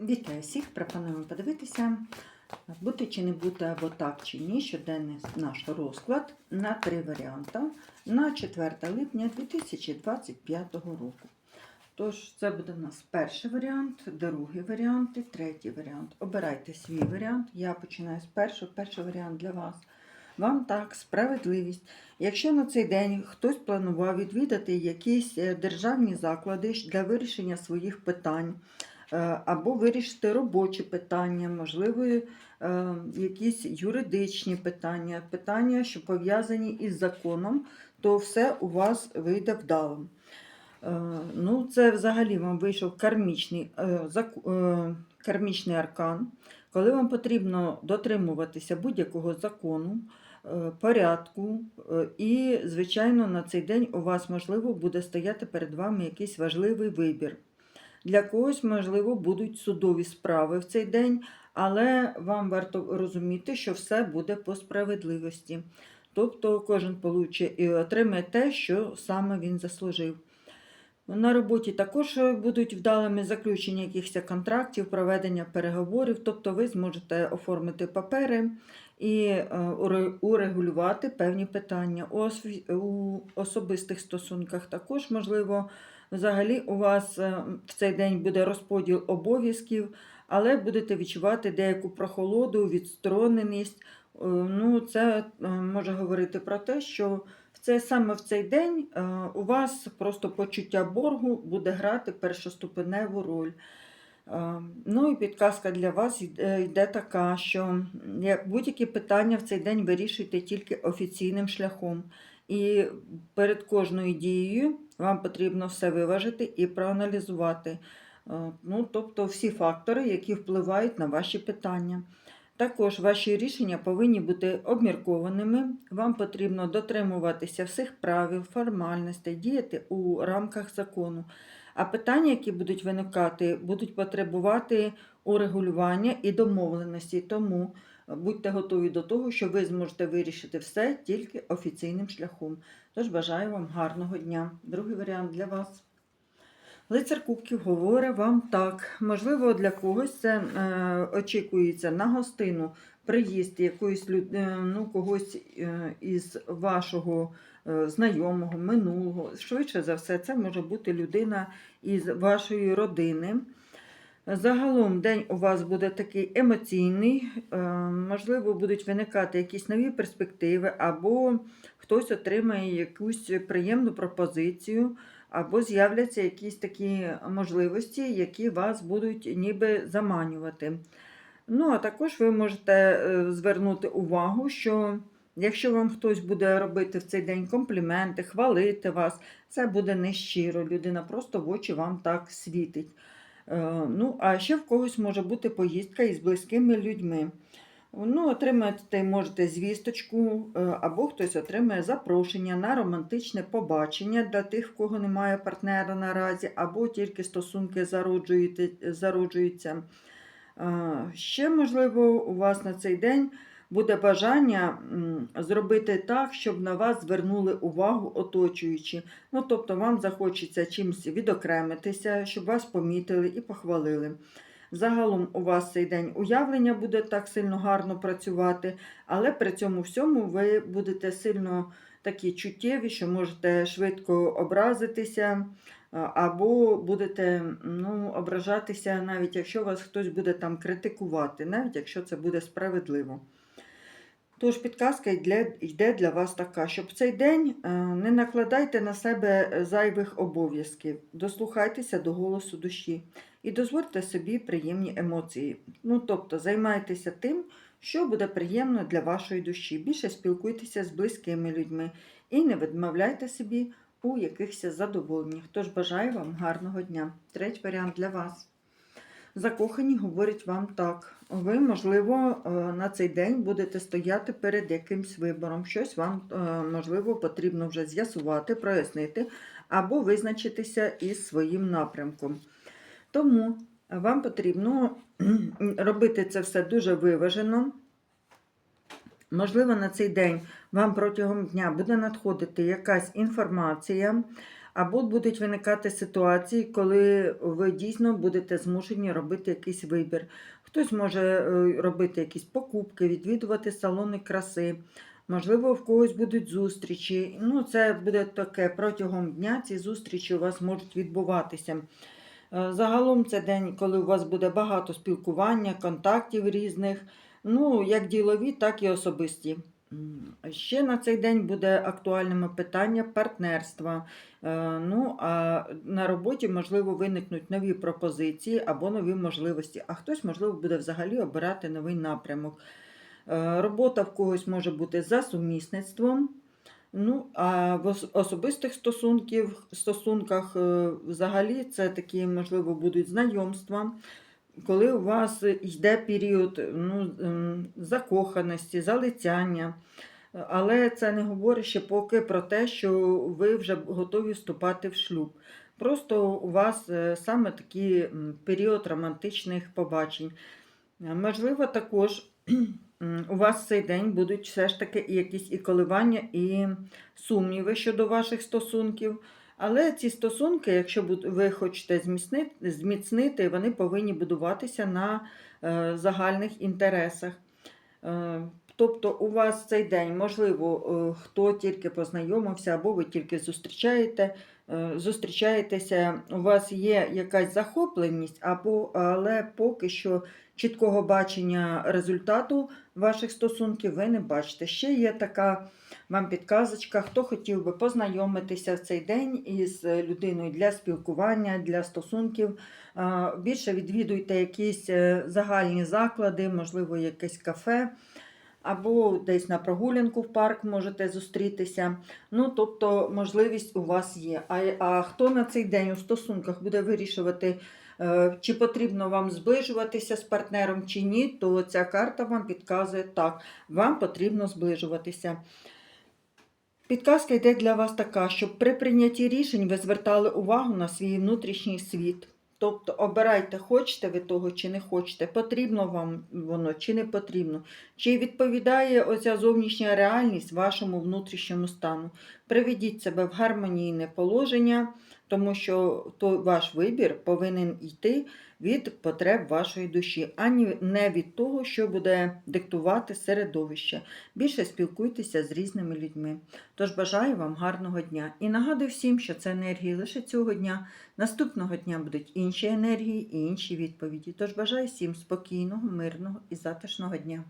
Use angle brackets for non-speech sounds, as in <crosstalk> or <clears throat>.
Вітаю всіх! Пропонуємо подивитися, бути чи не бути або так чи ні, щоденний наш розклад на три варіанти на 4 липня 2025 року. Тож, це буде у нас перший варіант, другий варіант і третій варіант. Обирайте свій варіант. Я починаю з першого. Перший варіант для вас. Вам так, справедливість. Якщо на цей день хтось планував відвідати якісь е, державні заклади для вирішення своїх питань, або вирішити робочі питання, можливо, е, якісь юридичні питання, питання, що пов'язані із законом, то все у вас вийде вдало. Е, Ну, це взагалі вам вийшов кармічний, е, е, кармічний аркан, коли вам потрібно дотримуватися будь-якого закону, е, порядку, е, і, звичайно, на цей день у вас, можливо, буде стояти перед вами якийсь важливий вибір. Для когось, можливо, будуть судові справи в цей день, але вам варто розуміти, що все буде по справедливості. Тобто кожен получить і отримає те, що саме він заслужив. На роботі також будуть вдалими заключення якихось контрактів, проведення переговорів, тобто ви зможете оформити папери і е, урегулювати певні питання. У особистих стосунках також можливо. Взагалі у вас е, в цей день буде розподіл обов'язків, але будете відчувати деяку прохолоду, відстороненість. Е, Ну, це е, може говорити про те, що це саме в цей день у вас просто почуття боргу буде грати першоступеневу роль. Ну і підказка для вас йде така, що будь-які питання в цей день вирішуйте тільки офіційним шляхом. І перед кожною дією вам потрібно все виважити і проаналізувати. Е, Ну, тобто всі фактори, які впливають на ваші питання. Також ваші рішення повинні бути обміркованими. Вам потрібно дотримуватися всіх правил, формальностей, діяти у рамках закону. А питання, які будуть виникати, будуть потребувати урегулювання і домовленості. Тому будьте готові до того, що ви зможете вирішити все тільки офіційним шляхом. Тож бажаю вам гарного дня. Другий варіант для вас. Лицар Кубків говорить вам так. Можливо, для когось це е, очікується на гостину приїзд якоїсь люд... е, ну, когось е, із вашого е, знайомого, минулого. Швидше за все, це може бути людина із вашої родини. Загалом день у вас буде такий емоційний, е, можливо, будуть виникати якісь нові перспективи, або хтось отримає якусь приємну пропозицію, або з'являться якісь такі можливості, які вас будуть ніби заманювати. Ну, а також ви можете е, звернути увагу, що якщо вам хтось буде робити в цей день компліменти, хвалити вас, це буде нещиро. Людина просто в очі вам так світить. Е, Ну, а ще в когось може бути поїздка із близькими людьми. Ну, отримати можете звісточку, е, або хтось отримає запрошення на романтичне побачення для тих, в кого немає партнера наразі, або тільки стосунки зароджуються. Е, Ще, можливо, у вас на цей день буде бажання зробити так, щоб на вас звернули увагу оточуючі. Ну, тобто вам захочеться чимось відокремитися, щоб вас помітили і похвалили. Загалом у вас цей день уявлення буде так сильно гарно працювати, але при цьому всьому ви будете сильно такі чуттєві, що можете швидко образитися, або будете ну, ображатися, навіть якщо вас хтось буде там критикувати, навіть якщо це буде справедливо. Тож підказка йде, для вас така, щоб цей день е, не накладайте на себе е, зайвих обов'язків, дослухайтеся до голосу душі і дозвольте собі приємні емоції. Ну, тобто займайтеся тим, що буде приємно для вашої душі. Більше спілкуйтеся з близькими людьми і не відмовляйте собі у якихось задоволеннях. Тож бажаю вам гарного дня. Третій варіант для вас. Закохані говорять вам так. Ви, можливо, е, на цей день будете стояти перед якимсь вибором. Щось вам, е, можливо, потрібно вже з'ясувати, прояснити або визначитися із своїм напрямком. Тому вам потрібно <clears throat> робити це все дуже виважено. Можливо, на цей день вам протягом дня буде надходити якась інформація, або будуть виникати ситуації, коли ви дійсно будете змушені робити якийсь вибір. Хтось може е, робити якісь покупки, відвідувати салони краси. Можливо, в когось будуть зустрічі. Ну, це буде таке протягом дня. Ці зустрічі у вас можуть відбуватися. Е, Загалом це день, коли у вас буде багато спілкування, контактів різних, ну, як ділові, так і особисті. Ще на цей день буде актуальними питання партнерства. Е, Ну, а на роботі, можливо, виникнуть нові пропозиції або нові можливості, а хтось, можливо, буде взагалі обирати новий напрямок. Е, Робота в когось може бути за сумісництвом. Ну, а в особистих стосунків, стосунках е, взагалі це такі, можливо, будуть знайомства, коли у вас йде період ну, ем, закоханості, залицяння. Але це не говорить ще поки про те, що ви вже готові вступати в шлюб. Просто у вас е, саме такий період романтичних побачень. Е, Можливо, також <clears throat> у вас в цей день будуть все ж таки якісь і коливання, і сумніви щодо ваших стосунків. Але ці стосунки, якщо ви хочете зміцнити, вони повинні будуватися на е, загальних інтересах. Е, Тобто у вас цей день, можливо, е, хто тільки познайомився, або ви тільки зустрічаєте, зустрічаєтеся, у вас є якась захопленість, або, але поки що чіткого бачення результату ваших стосунків ви не бачите. Ще є така вам підказочка, хто хотів би познайомитися в цей день із людиною для спілкування, для стосунків. Більше відвідуйте якісь е, загальні заклади, можливо, якесь кафе. Або десь на прогулянку в парк можете зустрітися. Ну, тобто, можливість у вас є. А, а хто на цей день у стосунках буде вирішувати, чи потрібно вам зближуватися з партнером, чи ні, то ця карта вам підказує так, вам потрібно зближуватися. Підказка йде для вас така, щоб при прийнятті рішень ви звертали увагу на свій внутрішній світ. Тобто обирайте, хочете ви того чи не хочете, потрібно вам воно чи не потрібно, чи відповідає оця зовнішня реальність вашому внутрішньому стану. Приведіть себе в гармонійне положення, тому що то ваш вибір повинен йти від потреб вашої душі, а не від того, що буде диктувати середовище. Більше спілкуйтеся з різними людьми. Тож бажаю вам гарного дня і нагадую всім, що це енергії лише цього дня. Наступного дня будуть інші енергії і інші відповіді. Тож бажаю всім спокійного, мирного і затишного дня.